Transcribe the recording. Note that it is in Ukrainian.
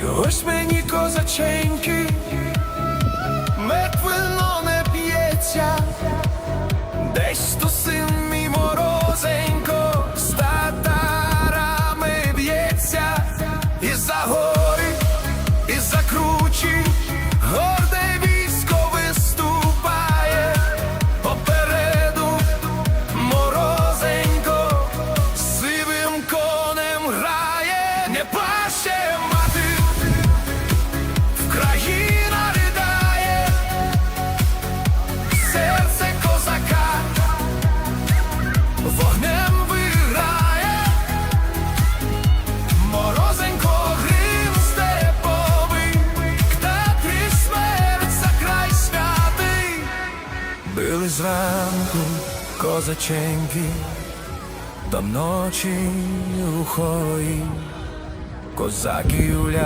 Чогось мені козаченьки, мед не п'ється, десь то син мій морозенько з татарами б'ється, і за гори, і за кручі, горде військо виступає, попереду морозенько, сивим конем не паще Били зранку козаченьки до ночі ухої, козаки уля.